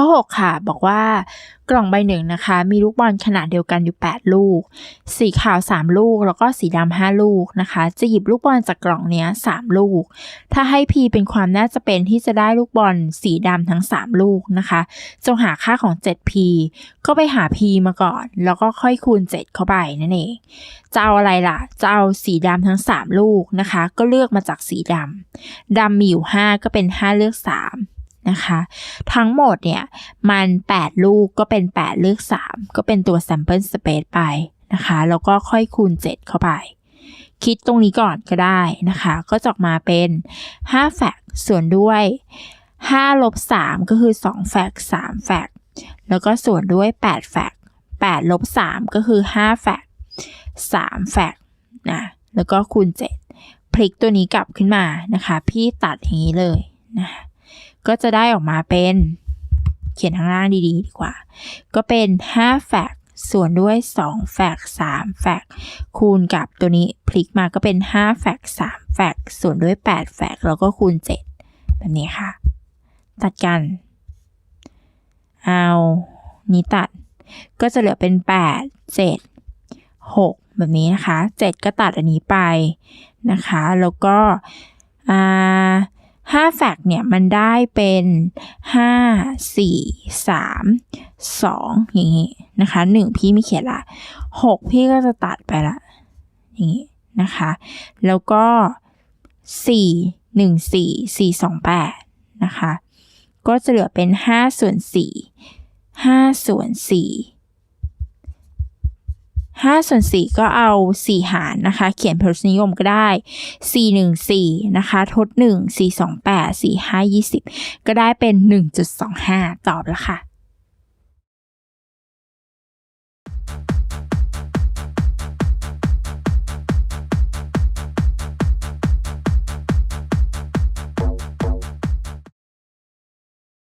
ข้อ 6 ค่ะ บอกว่ากล่องใบหนึ่งนะคะ มีลูกบอลขนาดเดียวกันอยู่ 8 ลูก สีขาว 3 ลูก แล้วก็สีดำ5ลูกนะคะ จะหยิบลูกบอลจากกล่องนี้3ลูก ถ้าให้ P เป็นความน่าจะเป็นที่จะได้ลูกบอลสีดำทั้ง 3 ลูกนะคะจงหาค่าของ 7P ก็ไปหา P มาก่อน แล้วก็ค่อยคูณ 7 เข้าไปนั่นเองจะเอาอะไรล่ะจะเอาสีดำทั้ง 3 ลูกนะคะ ก็เลือกมาจากสีดำดำมีอยู่ 5 ก็เป็น 5 เลือก 3 นะคะ ทั้งหมดเนี่ย มัน 8 ลูกก็เป็น 8 เลือก 3 ก็เป็นตัว sample space ไปนะคะ แล้วก็ค่อยคูณ 7 เข้าไป คิดตรงนี้ก่อนก็ได้นะคะ ก็จออกมาเป็น5แฟกส่วนด้วย5ลบ3ก็คือ2แฟก3แฟกแล้วก็ส่วนด้วย8แฟก8ลบ3ก็คือ5แฟก3แฟกนะแล้วก็คูณ 7 พลิกตัวนี้กลับขึ้นมานะคะ พี่ตัดอย่างนี้เลยนะ ก็จะได้ออกมาเป็น เขียนข้างล่างดีๆดีกว่า ก็เป็น 5 แฟกส่วนด้วย 2 แฟก3แฟกคูณกับตัวนี้พลิกมาก็เป็น 5 แฟก3แฟกส่วนด้วย 8 แฟกแล้วก็คูณ 7 แบบนี้ค่ะ ตัดกัน เอานี้ตัด ก็จะเหลือเป็น 8 7 6 แบบนี้นะคะ 7 ก็ตัดอันนี้ไปนะคะ แล้วก็อ่า ห้าแฟกเนี่ยมันได้เป็นห้าสี่สามสองอย่างนี้นะคะหนึ่งพี่ไม่เขียนละหกพี่ก็จะตัดไปละอย่างนี้นะคะ แล้วก็สี่หนึ่งสี่สี่สองแปดนะคะ ก็จะเหลือเป็นห้าส่วนสี่ห้าส่วนสี่ ห้าส่วนสี่ก็เอาสี่หารนะคะ เขียนเพลนิยมก็ได้สี่หนึ่งสี่นะคะ ทดหนึ่งสี่สองแปดสี่ห้ายี่สิบก็ได้เป็นหนึ่งจุดสองห้าตอบแล้วค่ะ